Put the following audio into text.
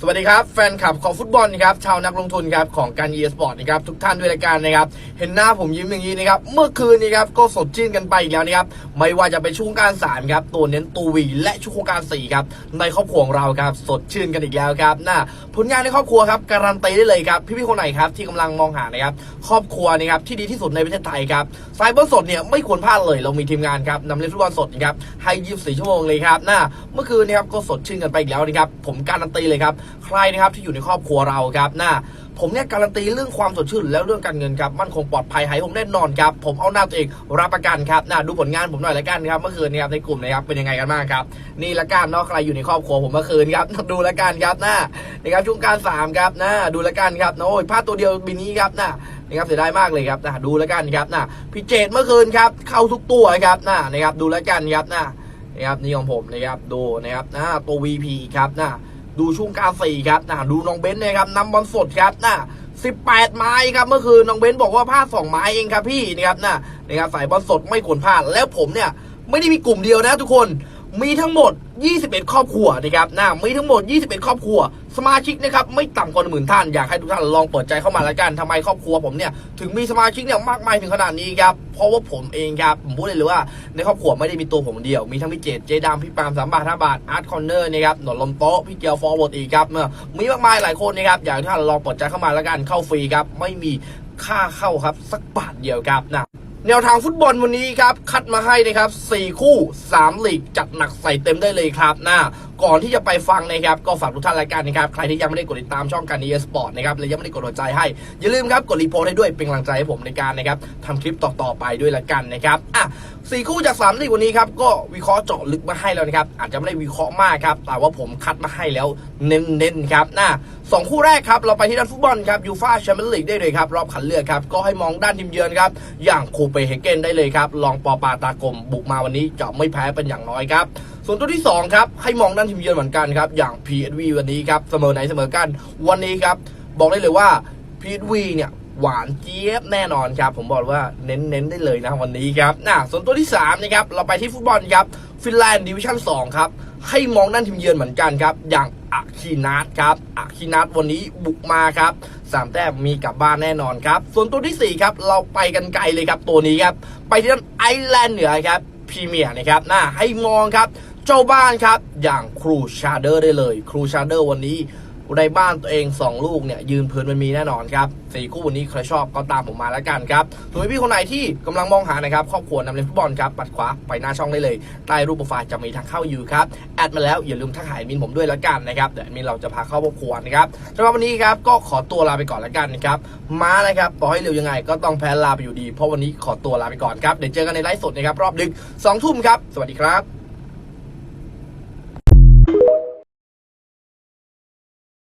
สวัสดีครับ แฟนคลับของฟุตบอลนะครับชาวนักลงทุนครับของการ e สปอร์ตนะครับทุกท่านด้วยรายการนะครับ เห็นหน้าผมยิ้มอย่างนี้นะครับเมื่อคืนนี้ครับก็สดชื่นกันไปอีกแล้วนะครับไม่ว่าจะเป็นช่วงการสามครับตัวเน้นตูวีและช่วงการสี่ครับในครอบครัวของเราครับสดชื่นกันอีกแล้วครับน่าผลงานในครอบครัวครับการันตีได้เลยครับพี่ๆคนไหนครับที่กำลังมองหานะครับครอบครัวนะครับที่ดีที่สุดในประเทศไทยครับสายบอลสดเนี่ยไม่ควรพลาดเลย เรามีทีมงานครับนำเล่นฟุตบอลสดนะครับให้24ชั่วโมงเลยครับน่าเมื่อคืนนะครับก็สดชื่นกันไปอีกแล้วนะครับผมการันตีเลยครับใครนะครับที่อยู่ในครอบครัวเราครับน่าผมเนี่ยการันตีเรื่องความสดชื่นและเรื่องการเงินครับมั่นคงปลอดภัยหายผมแน่นอนครับผมเอาหน้าตัวเองรับประกันครับน่าดูผลงานผมหน่อยละกันครับเมื่อคืนนะครับในกลุ่มนะครับเป็นยังไงกันบ้างครับ นี่ละกันเนาะใครอยู่ในครอบครัวผมเมื่อคืนครับดูละกันครับน่านะครับช่วงการสามครับน่าดูละกันครับโอ้ยพลาดตัวเดียวบินนี้ครับน่านะครับเสียดายมากเลยครับนะดูล้วกันครับนะพี่เจตเมื่อคืนครับเข้าทุกตัวครับนะนะครับดูล้วกันครับนะนะครับนี่ของผมนะครับดูนะครับนะตัว VP ครับนะ ดูช่วงกาสีครับนะดูน้องเบนซ์นะครับนำบอลสดครับนะ18 ไม้ครับเมื่อคืนน้องเบนซ์บอกว่าพลาด2ไม้เองครับพี่นะครับนะนะครับสายบอลสดไม่ควรพลาดแล้วผมเนี่ยไม่ได้มีกลุ่มเดียวนะทุกคน มีทั้งหมด 21 ครอบครัวนะครับนะมีทั้งหมด 21 ครอบครัว สมาชิกนะครับไม่ต่ำกว่าหมื่นท่าน อยากให้ทุกท่านลองเปิดใจเข้ามาแล้วกันทำไมครอบครัวผมเนี่ยถึงมีสมาชิกเนี่ยมากมายถึงขนาดนี้ครับเพราะว่าผมเองครับผมพูดเลยเลยว่าในครอบครัวไม่ได้มีตัวผมเดียว มีทั้งพี่เจตเจดามพี่ปามสามบาทห้าบาทอาร์ตคอนเนอร์นะครับหนวดลมโต๊ะพี่เกียวฟอร์เวิร์ดอีกครับเมีมากมายหลายคนนะครับอยากให้ท่านลองเปิดใจเข้ามาแล้วกันเข้าฟรีครับไม่มีค่าเข้าครับสักบาทเดียวครับนะ แนวทางฟุตบอลวันนี้ครับ คัดมาให้นะครับ 4 คู่3ลีก จัดหนักใส่เต็มได้เลยครับนะ ก่อนที่จะไปฟังนะครับก็ฝากทุกท่านรายการนะครับใครที่ยังไม่ได้กดติดตามช่องการดีสปอร์ตนะครับและยังไม่ได้กดหัวใจให้อย่าลืมครับกดรีโพสให้ด้วยเป็นกำลังใจให้ผมในการนะครับทำคลิปต่อๆไปด้วยละกันนะครับอะสี่คู่จาก3ลีกวันนี้ครับก็วิเคราะห์เจาะลึกมาให้แล้วนะครับอาจจะไม่ได้วิเคราะห์มากครับแต่ว่าผมคัดมาให้แล้วเน้นๆครับน่ะสองคู่แรกครับเราไปที่ด้านฟุตบอลครับยูฟ่าแชมเปี้ยนลีกได้เลยครับรอบคัดเลือกครับก็ให้มองด้านทีมเยือนครับอย่างคูเปเฮเกนได้เลยครับลองปอปาตากลมบุกมาวันนี้จะไม่แพ้เป็นอย่างน้อยครับ ส่วนตัวที่ 2 ครับ ให้มองด้านทีมเยือนเหมือนกันครับ อย่าง PSV วันนี้ครับ เสมอไหนเสมอกัน วันนี้ครับ บอกได้เลยว่า PSV เนี่ย หวานเจี๊ยบแน่นอนครับ ผมบอกว่าเน้นๆได้เลยนะวันนี้ครับน่ะส่วนตัวที่3นะครับ เราไปที่ฟุตบอลครับฟินแลนด์ดิวิชั่น2ครับ ให้มองด้านทีมเยือนเหมือนกันครับ อย่างอาคีนาตครับอาคีนาตวันนี้บุกมาครับสามแต้มมีกลับบ้านแน่นอนครับ ส่วนตัวที่ 4 ครับ เราไปกันไกลเลยครับตัวนี้ครับ ไปที่ด้านไอร์แลนด์เหนือครับพรีเมียร์นะครับน่าให้มองครับ เจ้าบ้านครับ อย่างครูชาเดอร์ได้เลย ครูชาเดอร์วันนี้ในบ้านตัวเอง 2 ลูกเนี่ย ยืนพื้นมันมีแน่นอนครับสี่คู่วันนี้ใครชอบก็ตามผมมาแล้วกันครับส่วนพี่คนไหนที่กำลังมองหานะครับครอบครัวนำเล่นฟุตบอลครับ ปัดขวาไปหน้าช่องได้เลย ใต้รูปโปรไฟล์จะมีทางเข้าอยู่ครับ แอดมาแล้วอย่าลืมทักหาแอดมินผมด้วยแล้วกันนะครับ เดี๋ยวมินเราจะพาเข้าครอบครัวนะครับสำหรับวันนี้ครับก็ขอตัวลาไปก่อนแล้วกันนะครับมานะครับต่อให้เร็วยังไง ก็ต้องแพ้ลาไปอยู่ดี เพราะวันนี้ขอตัวลาไปก่อนครับเดี๋ยวเจอกันในไลฟ์สดนะครับรอบดึกสองทุ่มครับสวัสดีครับ